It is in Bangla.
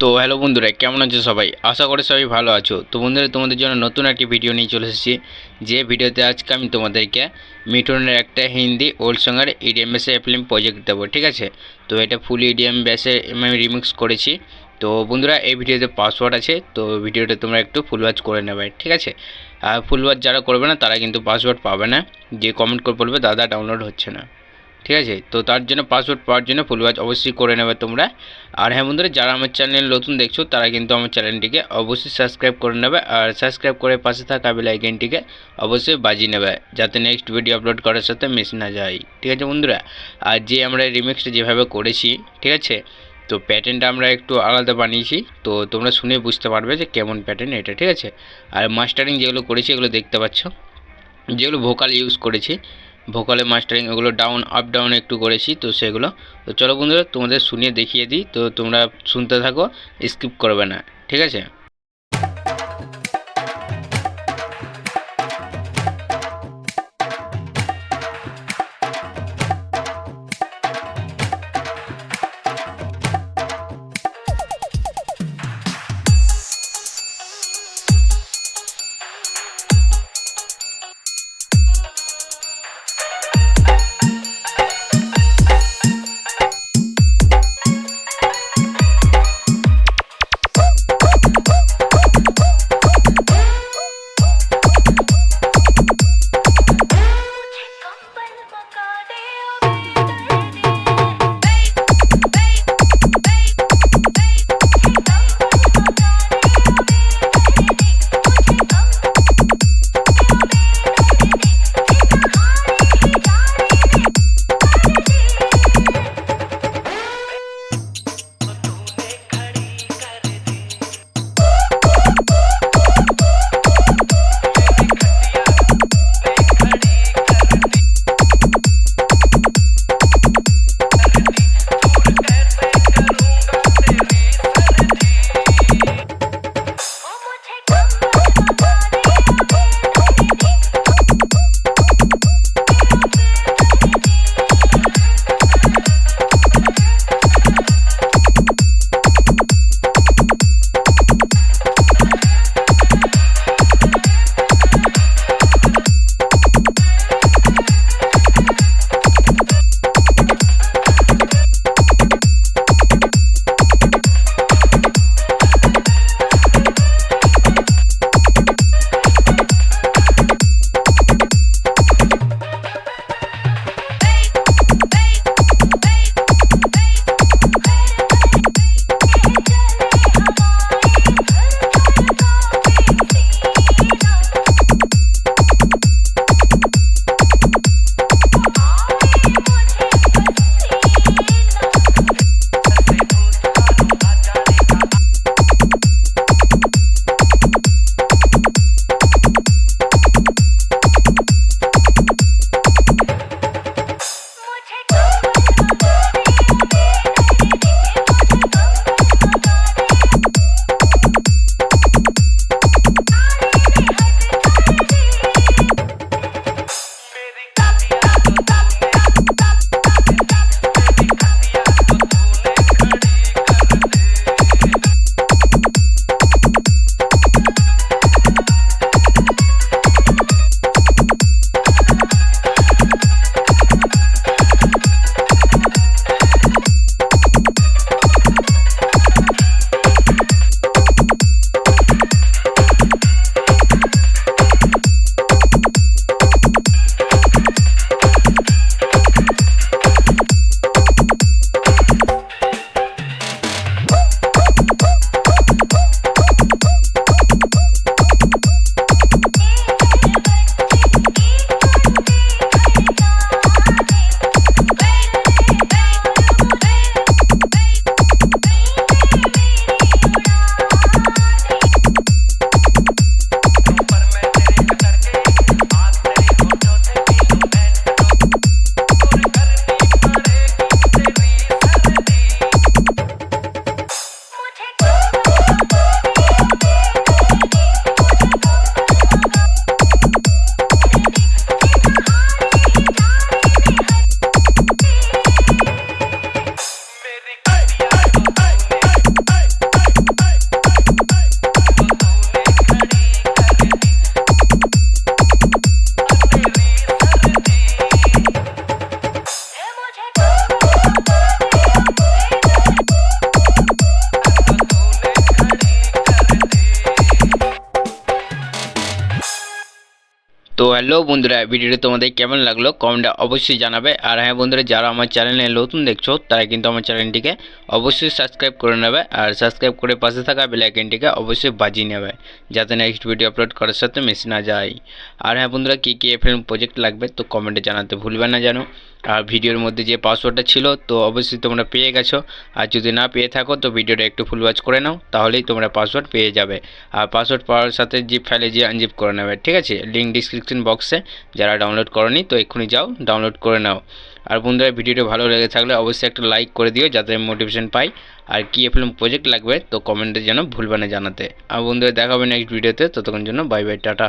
তো হ্যালো বন্ধুরা, কেমন আছো সবাই? আশা করি সবাই ভালো আছো। তো বন্ধুরা, তোমাদের জন্য নতুন একটি ভিডিও নিয়ে চলে এসেছি। যে ভিডিওতে আজকে আমি তোমাদেরকে মিঠুনের একটা হিন্দি ওল্ড সঙ্গের ইডিএম বেসে ফিল্ম প্রজেক্ট দেবো, ঠিক আছে? তো এটা ফুল ইডিএম বেসে আমি রিমিক্স করেছি। তো বন্ধুরা, এই ভিডিওতে পাসওয়ার্ড আছে, তো ভিডিওটা তোমরা একটু ফুল ওয়াচ করে নেবে, ঠিক আছে? আর ফুল ওয়াচ যারা করবে না, তারা কিন্তু পাসওয়ার্ড পাবে না। যে কমেন্ট করে বলবে, দাদা ডাউনলোড হচ্ছে না। ঠিক আছে? তো তার জন্য পাসওয়ার্ড পাওয়ার জন্য ফুল অবশ্যই করে নেবে তোমরা। আর হ্যাঁ বন্ধুরা, যারা আমার চ্যানেল নতুন দেখছ, তারা কিন্তু আমার চ্যানেলটিকে অবশ্যই সাবস্ক্রাইব করে নেবে। আর সাবস্ক্রাইব করে পাশে থাকা বেল আইকনটিকে অবশ্যই বাজিয়ে নেবে, যাতে নেক্সট ভিডিও আপলোড করার সাথে মিস না যায়। ঠিক আছে বন্ধুরা? আর যে আমরা রিমিক্সটা যেভাবে করেছি, ঠিক আছে? তো প্যাটার্নটা আমরা একটু আলাদা বানিয়েছি, তো তোমরা শুনে বুঝতে পারবে যে কেমন প্যাটার্ন এটা, ঠিক আছে? আর মাস্টারিং যেগুলো করেছি, এগুলো দেখতে পাচ্ছ। যেগুলো ভোকাল ইউজ করেছি ভোকালে মাস্টারিং ওগুলো ডাউন আপ ডাউন একটু করেছি, তো সেগুলো। তো চলো বন্ধুরা, তোমাদের শুনিয়ে দেখিয়ে দিই, তো তোমরা শুনতে থাকো স্কিপ করবে না, ঠিক আছে? হ্যালো বন্ধুরা ভিডিওটি তোমাদের কেমন লাগল কমেন্টে অবশ্যই জানাবে। আর হ্যাঁ বন্ধুরা, যারা আমার চ্যানেলে নতুন দেখছ, তারা কিন্তু আমার চ্যানেলটিকে অবশ্যই সাবস্ক্রাইব করে নেবে। আর সাবস্ক্রাইব করে পাশে থাকা বেল আইকনটিকে অবশ্যই বাজিয়ে নেবে, যাতে নেক্সট ভিডিও আপলোড করার সাথে মিস না যায়। আর হ্যাঁ বন্ধুরা, কী কী এফএলএম প্রজেক্ট লাগবে, তো কমেন্টে জানাতে ভুলবে না জানো। আর ভিডিওর মধ্যে যে পাসওয়ার্ডটা ছিল, তো অবশ্যই তোমরা পেয়ে গেছো। আর যদি না পেয়ে থাকো, তো ভিডিওটা একটু ফুল ওয়াচ করে নাও, তাহলেই তোমরা পাসওয়ার্ড পেয়ে যাবে। আর পাসওয়ার্ড পাওয়ার সাথে জিপ ফাইলে যে আনজিপ করে নেবে, ঠিক আছে? লিঙ্ক ডিসক্রিপশন বক্সে যারা ডাউনলোড করনি, তো এক্ষুনি যাও ডাউনলোড করে নাও। আর বন্ধুরা, ভিডিওটা ভালো লেগে থাকলে অবশ্যই একটা লাইক করে দিও, যাতে মোটিভেশন পাই। আর কি ফিল্ম প্রজেক্ট লাগবে, তো কমেন্টে যেন ভুলবে না জানাতে। আর বন্ধুরা, দেখা হবে নেক্সট ভিডিওতে ততক্ষণ জন্য বাই বাই টাটা।